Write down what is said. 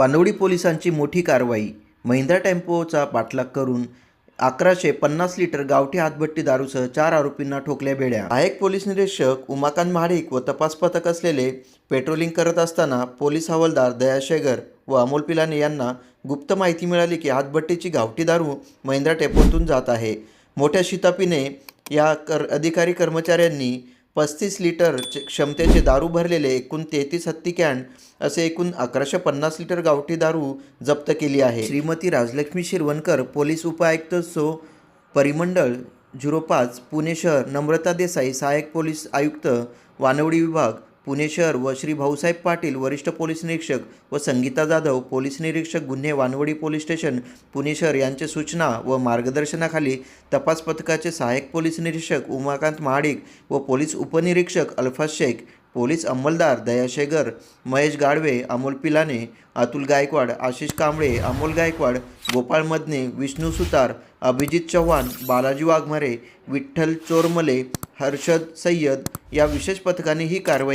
वानवडी पोलिसांची मोठी कारवाई. महिंद्रा टेम्पोचा पाठलाग करून अकराशे पन्नास लिटर गावठी हातभट्टी दारूसह चार आरोपींना ठोकल्या बेड्या. सहाय्यक पोलीस निरीक्षक उमाकांत महाडिक व तपास पथक असलेले पेट्रोलिंग करत असताना पोलीस हवालदार दया शेगर व अमोल पिलाने यांना गुप्त माहिती मिळाली की हातभट्टीची गावठी दारू महिंद्रा टेम्पोतून जात आहे. मोठ्या शितापीने या कर अधिकारी कर्मचाऱ्यांनी पस्तीस लिटर क्षमतेचे दारू भरलेले एकूण तेहतीस हत्ती कॅन असे एकूण अकराशे पन्नास लिटर गावठी दारू जप्त केली आहे. श्रीमती राजलक्ष्मी शिरवणकर पोलीस उपायुक्त सो. परिमंडळ झिरो पाच पुणे शहर नम्रता देसाई सहाय्यक पोलीस आयुक्त वानवडी विभाग पुणे शहर व श्री भाऊसाहेब पाटील वरिष्ठ पोलीस निरीक्षक व संगीता जाधव पोलीस निरीक्षक गुन्हे वानवडी पोलीस स्टेशन पुणे शहर यांच्या सूचना व मार्गदर्शनाखाली तपास पथकाचे सहाय्यक पोलीस निरीक्षक उमाकांत महाडिक व पोलीस उपनिरीक्षक अल्फाज शेख पोलीस अंमलदार दया शेगर महेश गाडवे अमोल पिलाने अतुल गायकवाड आशिष कांबळे अमोल गायकवाड गोपाळ मदने विष्णू सुतार अभिजित चव्हाण बालाजी वाघमारे विठ्ठल चोरमले हर्षद सय्यद या विशेष पथकाने ही कारवाई